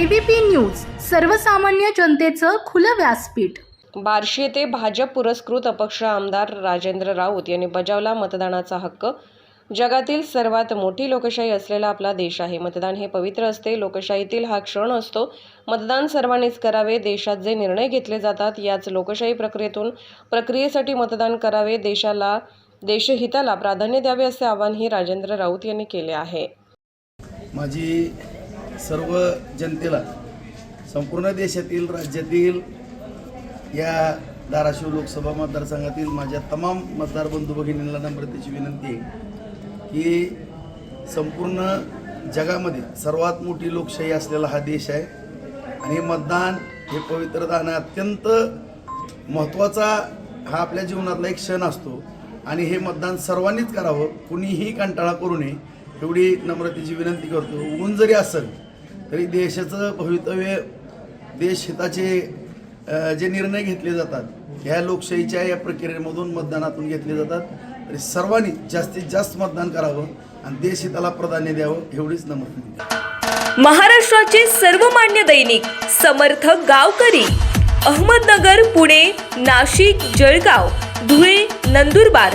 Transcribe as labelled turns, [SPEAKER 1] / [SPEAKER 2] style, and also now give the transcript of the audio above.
[SPEAKER 1] ABP news सर्वसामान्य जनतेचं खुलं व्यासपीठ.
[SPEAKER 2] बार्शी येथे भाजप पुरस्कृत अपक्ष आमदार राजेंद्र राऊत यांनी बजावला मतदानाचा हक्क. जगातील सर्वात मोठी लोकशाही असलेला आपला देश आहे. मतदान हे पवित्र असते. लोकशाहीतील हा क्षण असतो. मतदान सर्वांनीच करावे. देशात जे निर्णय घेतले जातात याच लोकशाही प्रक्रियेतून प्रक्रियेसाठी मतदान करावे. देशाला देशहिताला प्राधान्य द्यावे असे आवाहनही राजेंद्र राऊत यांनी केले आहे.
[SPEAKER 3] माझी सर्व जनतेला संपूर्ण देशातील राज्यातील या धाराशिव लोकसभा मतदारसंघातील माझ्या तमाम मतदार बंधू भगिनींना नम्रतेची विनंती आहे की संपूर्ण जगामध्ये सर्वात मोठी लोकशाही असलेला हा देश आहे. आणि मतदान हे पवित्र दान अत्यंत महत्त्वाचा हा आपल्या जीवनातला एक क्षण असतो. आणि हे मतदान सर्वांनीच करावं कुणीही कंटाळा करू नये एवढी नम्रतेची विनंती करतो. ऊन जरी असेल तरी देशाचं भवितव्य देशहिताचे जे निर्णय घेतले जातात ह्या लोकशाहीच्या या प्रक्रियेमधून मतदानातून घेतले जातात. तरी सर्वांनी जास्तीत जास्त मतदान करावं आणि देशहिताला प्राधान्य द्यावं एवढीच नम्र
[SPEAKER 4] महाराष्ट्राचे सर्वमान्य दैनिक समर्थ गावकरी अहमदनगर पुणे नाशिक जळगाव धुळे नंदुरबार